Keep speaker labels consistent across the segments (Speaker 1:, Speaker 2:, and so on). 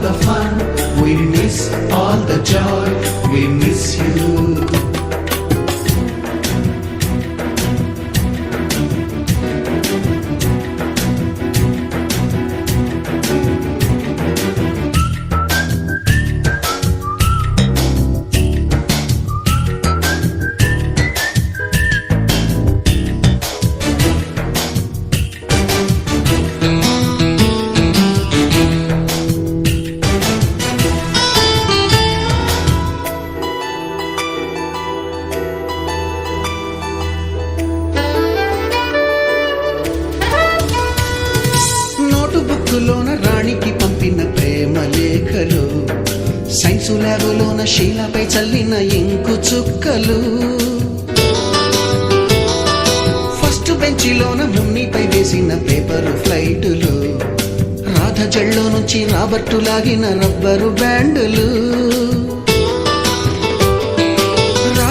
Speaker 1: the fun, we miss all the joy, we miss you. Science శీలపై చల్లిన ink చుక్కలు. First బెంచిలోన మున్నిపై వేసిన paper ఫ్లైటులు. Radha జళ్ళో నుంచి Robert లాగిన రబ్బరు బ్యాండులు.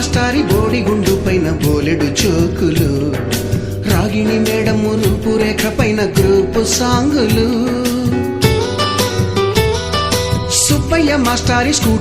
Speaker 1: బోటని మాస్టారి బోడిగుండు పైన బోలెడు చోకులు. రాగిణి మేడము రూపురేఖ పైన గ్రూపు సాంగులు. సుబ్బయ్య మాస్టారి స్కూ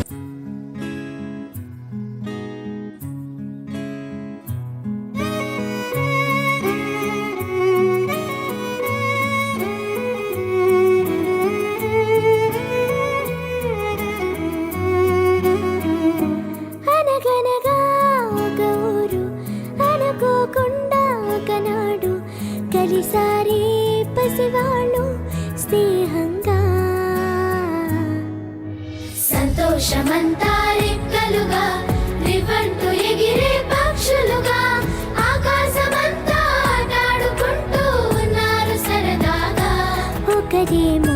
Speaker 2: సంతోషమంతా రెక్కలుగా రివ్వంటూ ఎగిరే పక్షులుగా ఆకాశమంతా ఆటాడుకుంటూ ఉన్నారు సరదాగా.
Speaker 3: ఒకరేమో